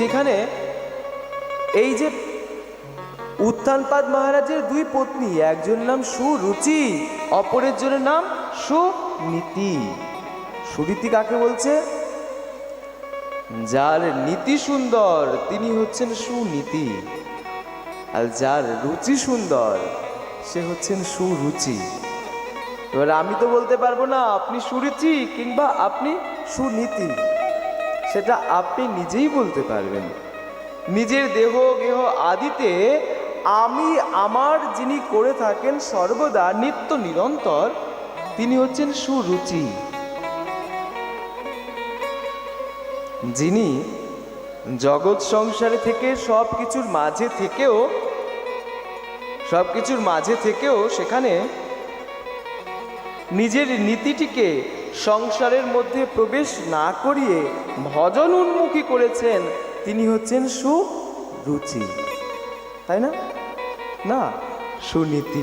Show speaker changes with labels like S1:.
S1: যেখানে এই যে উত্থানপাদ মহারাজের দুই পত্নী, একজন নাম সুরুচি, অপরের জনের নাম সুনীতি। সুনীতি কাকে বলছে? যার নীতি সুন্দর, তিনি হচ্ছেন সুনীতি। আর যার রুচি সুন্দর, সে হচ্ছেন সুরুচি। এবার আমি তো বলতে পারব না, আপনি সুরুচি কিংবা আপনি সুনীতি। সেটা আপনি নিজেই বলতে পারবেন। নিজের দেহ, গেহ আদিতে আমি, আমার যিনি করে থাকেন সর্বদা নিত্য নিরন্তর, তিনি হচ্ছেন সুরুচি। যিনি জগৎ সংসারে থেকে সব কিছুর মাঝে থেকেও সব কিছুর মাঝে থেকেও সেখানে নিজের নীতিটিকে সংসারের মধ্যে প্রবেশ না করিয়ে ভজন উন্মুখী করেছেন, তিনি হচ্ছেন সুরুচি। তাই না? না, সুনীতি।